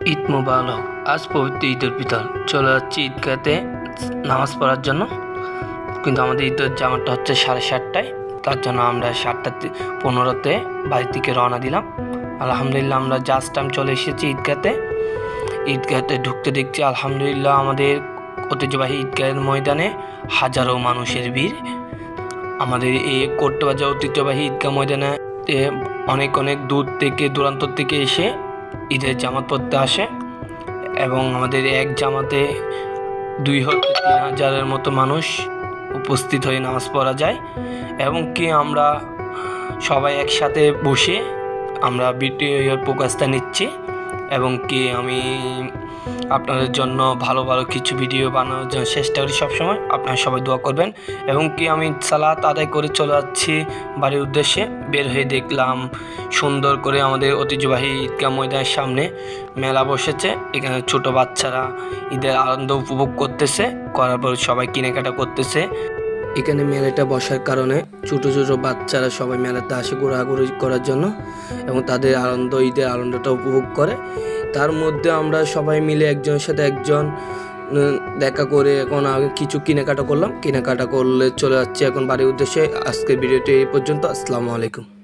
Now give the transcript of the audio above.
ঈদ মোবারক। আজ পবিত্র ঈদ উল ফিতর চলে যাচ্ছি ঈদগাতে নামাজ পড়ার জন্য। কিন্তু আমাদের ঈদের জামাটা হচ্ছে সাড়ে সাতটায়। তার জন্য আমরা সাতটা পনেরোতে বাড়ি থেকে রওনা দিলাম। আলহামদুলিল্লাহ আমরা জাস্ট টাইম চলে এসেছি ঈদগাতে। ঈদগাতে ঢুকতে দেখছি আলহামদুলিল্লাহ আমাদের ঐতিহ্যবাহী ঈদগাহের ময়দানে হাজারো মানুষের ভিড়। আমাদের এই কোটবাজার ঐতিহ্যবাহী ঈদগাহ ময়দানে অনেক অনেক দূর থেকে দূরান্ত থেকে এসে ঈদের জামাত পড়তে আসে এবং আমাদের এক জামাতে দুই হতে তিন হাজারের মতো মানুষ উপস্থিত হয়ে নামাজ পড়া যায় এবং কি আমরা সবাই একসাথে বসে আমরা ভিডিওর প্রকাশটা নিচ্ছি। এবং কি আমি আপনাদের জন্য ভালো ভালো কিছু ভিডিও বানানোর জন্য চেষ্টা করি সবসময়। আপনারা সবাই দোয়া করবেন। এবং কি আমি সালাত আদায় করে চলে যাচ্ছি বাড়ির উদ্দেশ্যে। বের হয়ে দেখলাম সুন্দর করে আমাদের ঐতিহ্যবাহী ঈদগাহ ময়দানের সামনে মেলা বসেছে। এখানে ছোট বাচ্চারা ঈদের আনন্দ উপভোগ করতেছে। করার পর সবাই কেনাকাটা করতেছে। এখানে মেলাটা বসার কারণে ছোট ছোট বাচ্চারা সবাই মেলাতে আসে ঘোরাঘুরি করার জন্য এবং তাদের আনন্দ, ঈদের আনন্দটা উপভোগ করে। তার মধ্যে আমরা সবাই মিলে একজনের সাথে একজন দেখা করে এখন আগে কিছু কেনাকাটা করলাম। কেনাকাটা করলে চলে যাচ্ছে এখন বাড়ির উদ্দেশ্যে। আজকের ভিডিওটি এই পর্যন্ত। আসসালামু আলাইকুম।